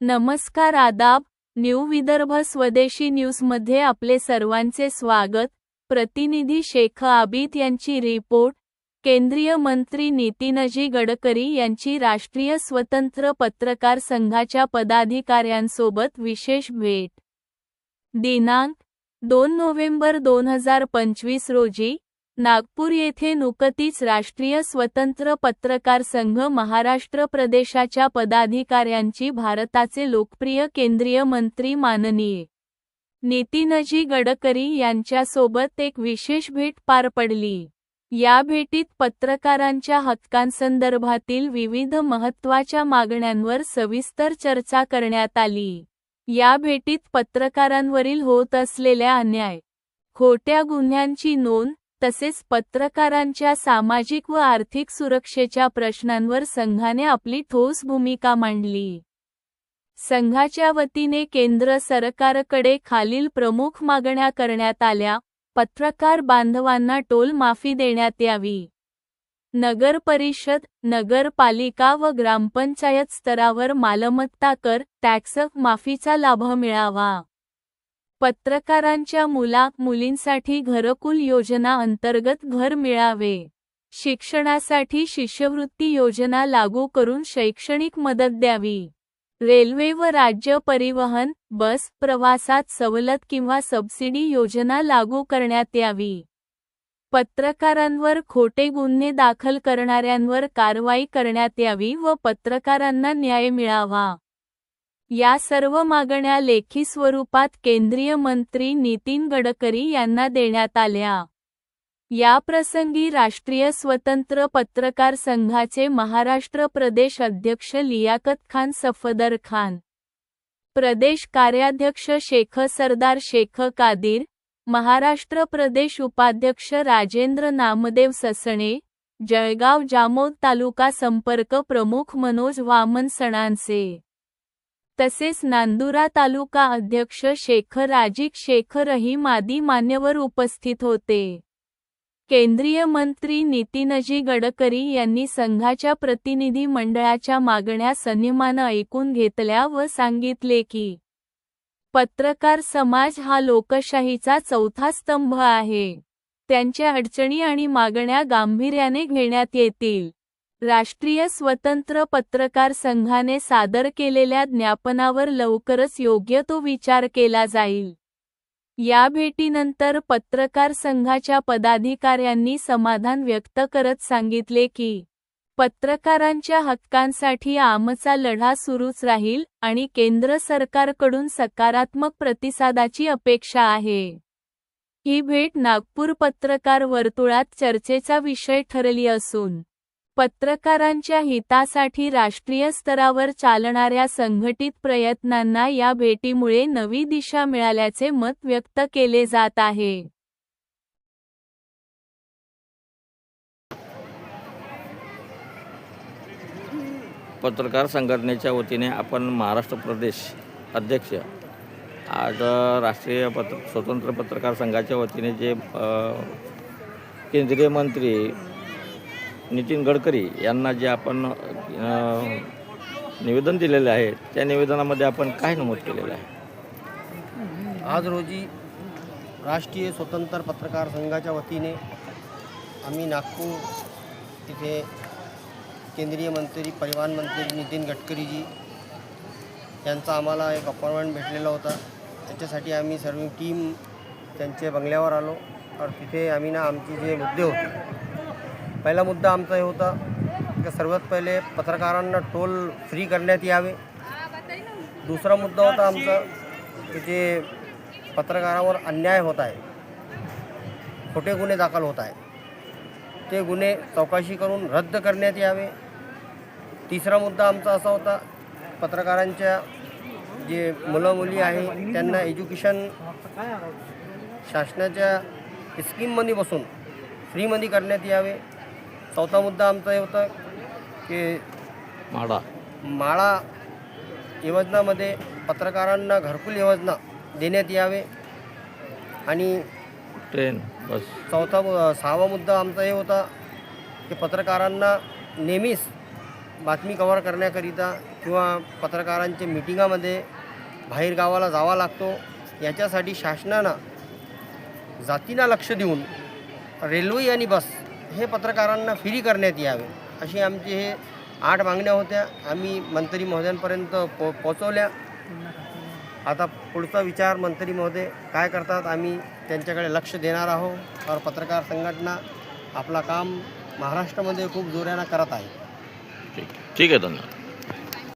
नमस्कार आदाब न्यू विदर्भ स्वदेशी न्यूजमध्ये आपले सर्वांचे स्वागत. प्रतिनिधी शेख आबिद यांची रिपोर्ट. केंद्रीय मंत्री नितीनजी गडकरी यांची राष्ट्रीय स्वतंत्र पत्रकार संघाच्या पदाधिकाऱ्यांसोबत विशेष भेट. दिनांक दोन नोव्हेंबर दोन हजार पंचवीस रोजी नागपूर येथे नुकतीच राष्ट्रीय स्वतंत्र पत्रकार संघ महाराष्ट्र प्रदेशाच्या पदाधिकाऱ्यांची भारताचे लोकप्रिय केंद्रीय मंत्री माननीय नितीनजी गडकरी यांच्यासोबत एक विशेष भेट पार पडली. या भेटीत पत्रकारांच्या हक्कांसंदर्भातील विविध महत्त्वाच्या मागण्यांवर सविस्तर चर्चा करण्यात आली. या भेटीत पत्रकारांवरील होत असलेल्या अन्याय खोट्या गुन्ह्यांची नोंद तसेच पत्रकारांच्या सामाजिक व आर्थिक सुरक्षेच्या प्रश्नांवर संघाने आपली ठोस भूमिका मांडली. संघाच्या वतीने केंद्र सरकारकडे खालील प्रमुख मागण्या करण्यात आल्या. पत्रकार बांधवांना टोल माफी देण्यात यावी. नगर परिषद नगरपालिका व ग्रामपंचायत स्तरावर मालमत्ता कर टॅक्स माफीचा लाभ मिळावा. पत्रकारांच्या मुला मुलींसाठी घरकुल योजना अंतर्गत घर मिळावे. शिक्षणासाठी शिष्यवृत्ती योजना लागू करून शैक्षणिक मदत द्यावी. रेल्वे व राज्य परिवहन बस प्रवासात सवलत किंवा सबसिडी योजना लागू करण्यात यावी. पत्रकारांवर खोटे गुन्हे दाखल करणाऱ्यांवर कारवाई करण्यात यावी व पत्रकारांना न्याय मिळावा. या सर्व मागण्या लेखी स्वरूपात केंद्रीय मंत्री नितीन गडकरी यांना देण्यात आल्या. या प्रसंगी राष्ट्रीय स्वतंत्र पत्रकार संघाचे महाराष्ट्र प्रदेश अध्यक्ष लियाकत खान सफदर खान प्रदेश कार्याध्यक्ष शेख सरदार शेख कादिर महाराष्ट्र प्रदेश उपाध्यक्ष राजेंद्र नामदेव ससणे जळगाव जामोद तालुका संपर्क प्रमुख मनोज वामन सणांचे. तसेच नांदुरा तालुका अध्यक्ष शेख राजिक शेख रहीम आदी मान्यवर उपस्थित होते. केंद्रीय मंत्री नितीनजी गडकरी यांनी संघाच्या प्रतिनिधी मंडळाच्या मागण्या संयमानं ऐकून घेतल्या व सांगितले की पत्रकार समाज हा लोकशाहीचा चौथा स्तंभ आहे. त्यांच्या अडचणी आणि मागण्या गांभीर्याने घेण्यात येतील. राष्ट्रीय स्वतंत्र पत्रकार संघाने सादर केलेल्या ज्ञापनावर लवकरच योग्य तो विचार केला जाईल. या भेटीनंतर पत्रकार संघाच्या पदाधिकाऱ्यांनी समाधान व्यक्त करत सांगितले की पत्रकारांच्या हक्कांसाठी आमचा लढा सुरूच राहील आणि केंद्र सरकारकडून सकारात्मक प्रतिसादाची अपेक्षा आहे. ही भेट नागपूर पत्रकार वर्तुळात चर्चेचा विषय ठरली असून पत्रकारांच्या हितासाठी राष्ट्रीय स्तरावर चालणाऱ्या संघटित प्रयत्नांना या भेटीमुळे नवी दिशा मिळाल्याचे मत व्यक्त केले जात आहे. पत्रकार संघटनेच्या वतीने आपण महाराष्ट्र प्रदेश अध्यक्ष आज राष्ट्रीय पत्र स्वतंत्र पत्रकार संघाच्या वतीने जे केंद्रीय मंत्री नितीन गडकरी यांना जे आपण निवेदन दिलेले आहे त्या निवेदनामध्ये आपण काय नमूद केलेलं आहे? आज रोजी राष्ट्रीय स्वतंत्र पत्रकार संघाच्या वतीने आम्ही नागपूर इथे केंद्रीय मंत्री परिवहन मंत्री नितीन गडकरीजी यांचा आम्हाला एक अपॉइंटमेंट भेटलेला होता. त्याच्यासाठी आम्ही सर्व टीम त्यांच्या बंगल्यावर आलो. और तिथे आम्ही ना आमचे जे मुद्दे होते पहिला मुद्दा आमचा हे होता की सर्वात पहिले पत्रकारांना टोल फ्री करण्यात यावे. दुसरा मुद्दा होता आमचा की जे पत्रकारावर अन्याय होत आहे खोटे गुन्हे दाखल होत आहे ते गुन्हे चौकशी करून रद्द करण्यात यावे. तिसरा मुद्दा आमचा असा होता पत्रकारांच्या जे मुलं मुली आहे त्यांना एज्युकेशन शासनाच्या स्कीममध्ये बसून फ्रीमध्ये करण्यात यावे. चौथा मुद्दा आमचा हे होता की माडा. माळा योजनामध्ये पत्रकारांना घरकुल योजना देण्यात यावे. आणि ट्रेन बस. चौथा सहावा मुद्दा आमचा हे होता की पत्रकारांना नेहमीच बातमी कव्हर करण्याकरिता किंवा पत्रकारांच्या मिटिंगामध्ये बाहेर गावाला जावा लागतो. याच्यासाठी शासनानं जातीला लक्ष देऊन रेल्वे आणि बस हे पत्रकारांना फ्री करण्यात यावे अशी आमची हे आठ मागण्या होत्या. आम्ही मंत्री महोदयांपर्यंत पो पोचवल्या आता पुढचा विचार मंत्री महोदय काय करतात आम्ही त्यांच्याकडे लक्ष देणार आहोत. और पत्रकार संघटना आपला काम महाराष्ट्रामध्ये खूप जोरानं करत आहे. ठीक ठीक आहे धन्यवाद.